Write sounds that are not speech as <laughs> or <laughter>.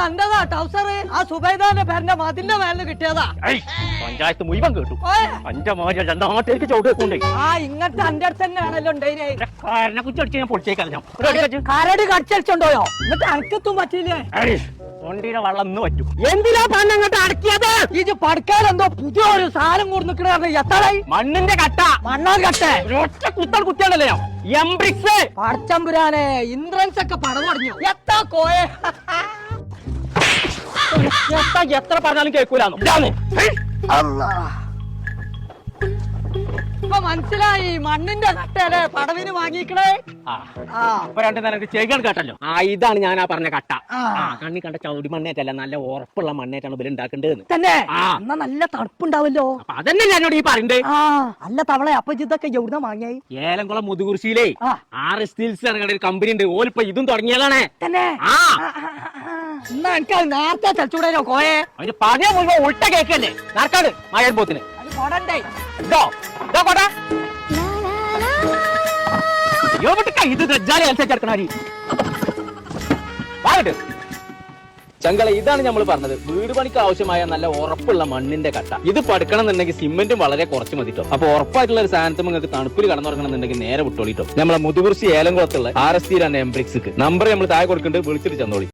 ഇതെന്റതാ ടൗസർ ആ സുബൈദാന്റെ പേരന്റെ മതിന്റെ മേലിന് കിട്ടിയതാ. പഞ്ചായത്ത് മുഴുവൻ കേട്ടു. അഞ്ച മോശം രണ്ടാമത്തേക്ക് ചവിട്ട് ആ ഇങ്ങനത്തെ അന്റെ അടുത്ത് തന്നെയാണല്ലോ ഉണ്ടായിനെ കാരനെ കുറിച്ച് അടിച്ച് ഞാൻ പൊളിച്ചേക്കാം കരടി കടിച്ചടിച്ചോണ്ടോയോ എന്നിട്ട് അനക്കത്തും പറ്റില്ലേ വണ്ടിയുടെ വെള്ളം ഇന്ന് പറ്റും. എന്തിനാ പണ്ട് അങ്ങോട്ട് അടക്കിയത്? ഇത് പഠിക്കാൻ എന്തോ പുതിയ ഒരു സാധനം കൊടുക്കണ എത്രയായി? മണ്ണിന്റെ കട്ട. മണ്ണാർ കട്ടെ. ഒറ്റ കുത്തൽ കുത്തിയാണല്ലോ എംബ്രിക്സ്. പടച്ചമ്പുരാനെ ഇന്ദ്രൻസ് ഒക്കെ പടം തുടങ്ങി എത്താ കോയെ? <laughs> എത്ര എത്ര പറഞ്ഞാലും കേൾക്കൂലാന്ന്? ഇതാണ് ഇപ്പൊ മനസ്സിലായി മണ്ണിന്റെ കട്ടയല്ലേ പടവിന് വാങ്ങിക്കണേ? ആ. ആ. ഇപ്പൊ രണ്ടു നേരം ചെയ്യാൻ കേട്ടല്ലോ. ആ ഇതാണ് ഞാൻ ആ പറഞ്ഞ കട്ട. കണ്ണി കണ്ട ചൗടി മണ്ണേറ്റല്ല നല്ല ഉറപ്പുള്ള മണ്ണേറ്റാണ് ഇവർ ഉണ്ടാക്കേണ്ടത് തന്നെ. എന്നാ നല്ല തണുപ്പുണ്ടാവല്ലോ. അപ്പൊ അതന്നെ ഞാനോട് ഈ പറയണ്ടേ. ആ അല്ല തവളെ അപ്പൊ ഇതൊക്കെ എവിടുന്ന വാങ്ങിയായി ഏലംകുളം മുതുകുറിശിയിലേ ആറ് ആർ സ്റ്റീൽസ് ഇറങ്ങുന്ന ഒരു കമ്പനി ഉണ്ട്. ഓലിപ്പോ ഇതും തുടങ്ങിയതാണ്. തന്നെ? ആ. എന്നാ എനിക്ക് അത് നേരത്തെ ചച്ചൂടേനോ കോയെ? അതിന് പറഞ്ഞ മുഴുവൻ ഉൾട്ട കേക്കല്ലേ? നടക്കാട് മഴ പോത്തിന് കൊടണ്ടേ ഇതോ ഇതോ എവിടേക്കാ ഇത് ദജ്ജാലി അനുസരിച്ചെടുക്കണാരി വാങ്ങട്ട് ചങ്കള ഇതാണ് നമ്മൾ പറഞ്ഞത്. വീട് പണിക്ക് ആവശ്യമായ നല്ല ഉറപ്പുള്ള മണ്ണിന്റെ കട്ട. ഇത് പടുക്കണം എന്നുണ്ടെങ്കിൽ സിമെന്റും വളരെ കുറച്ച് മതിട്ടോ അപ്പൊ ഉറപ്പായിട്ടുള്ള ഒരു സാധനത്തും നിങ്ങൾക്ക് തണുപ്പിൽ കടന്നുറങ്ങണമെന്നുണ്ടെങ്കിൽ നേരെ വിട്ടോളിട്ടോ നമ്മളെ മുതുകുറിശി ഏലംകുളത്തുള്ള ആർ എസ് ടി എംബ്രിക്സ് നമ്പർ നമ്മൾ താഴെ കൊടുക്കുന്നുണ്ട്. വിളിച്ചിട്ട് ചെന്നോളി.